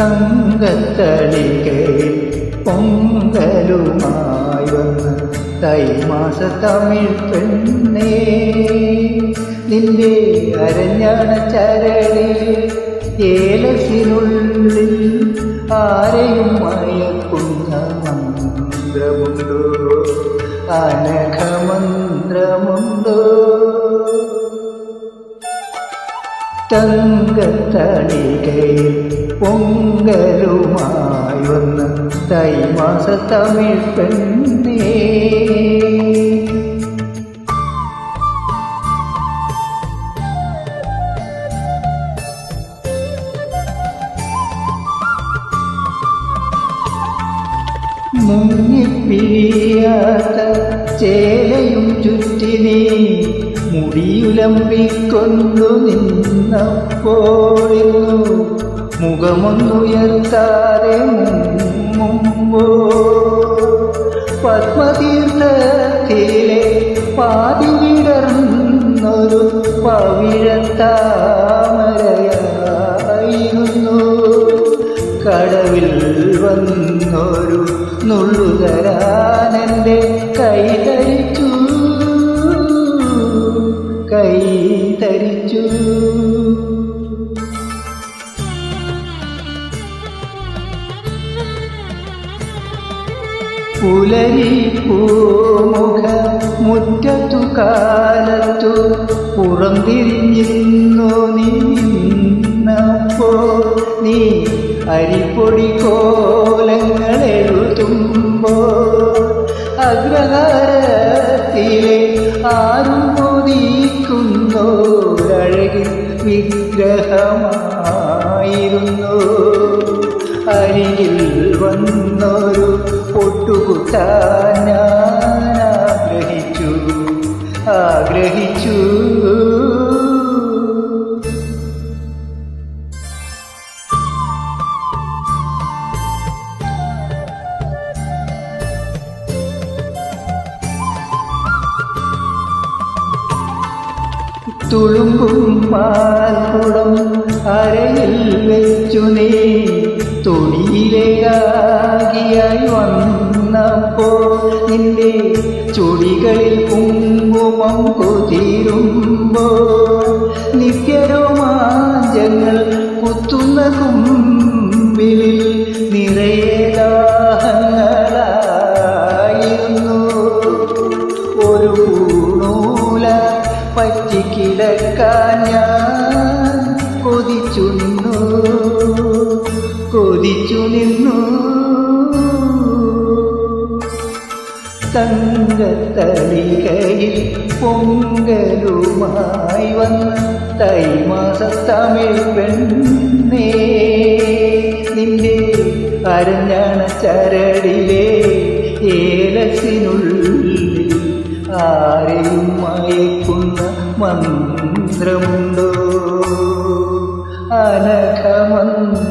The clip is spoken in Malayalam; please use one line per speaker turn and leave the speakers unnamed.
തങ്കത്തളികയിൽ പൊങ്കലുമായി വന്ന് തൈമാസ തമിഴ് പെണ്ണേ. നിന്റെ അരഞ്ഞാണ ചരടി ഏലസിനുള്ളിൽ ആരെയും മയക്കുന്ന മന്ത്രമുണ്ടോ? അനഘമന്ത്രമുണ്ടോ തങ്കത്തളികയിൽ പൊങ്കലുമായി വന്ന് തൈമാസ തമിഴ് പെണ്ണേ മുങ്ങിപ്പിരിയാത്ത ചേലയും ചുറ്റിനെ മുടിയുലമ്പിക്കൊണ്ടു നിന്നപ്പോഴിന്നു മുഖമൊന്നുയർത്താതെ മുമ്പോ വന്നൊരു നുള്ളുതരാനെന്റെ കൈ ധരിച്ചു. കൈ ധരിച്ചു. പുലരി പൂമുഖ മുറ്റത്തു കാലത്തു പുറംതിരിഞ്ഞിരുന്നു എഴുതുമ്പോ അഗ്രഹാരത്തിലെ ആരും മോദിക്കുന്നോരഴകിൽ വിഗ്രഹമായിരുന്നു. അരികിൽ വന്നൊരു പൊട്ടുകുട്ടാൻ ഞാൻ ആഗ്രഹിച്ചു. ആഗ്രഹിച്ചു. തുളുമ്പും പാൽക്കുടം അരയിൽ വെച്ചു നീ. തുണിയിലേകാകിയായി വന്നപ്പോൾ നിന്റെ ചൊടികളിൽ കുങ്കുമം കുതിരുമ്പോ ഞാൻ കൊതിച്ചു നിന്നു കൊതിച്ചു നിന്നു. തങ്കത്തളികയിൽ പൊങ്കലുമായി വന്ന തൈമാസത്തമിഴ് പെണ്ണേ നിന്റെ അരഞ്ഞാണ ചരടിലെ ഏലസിനുള്ളിൽ ആരെയും മന്ത്രമുണ്ടോ അനഘമന്ത്രമുണ്ടോ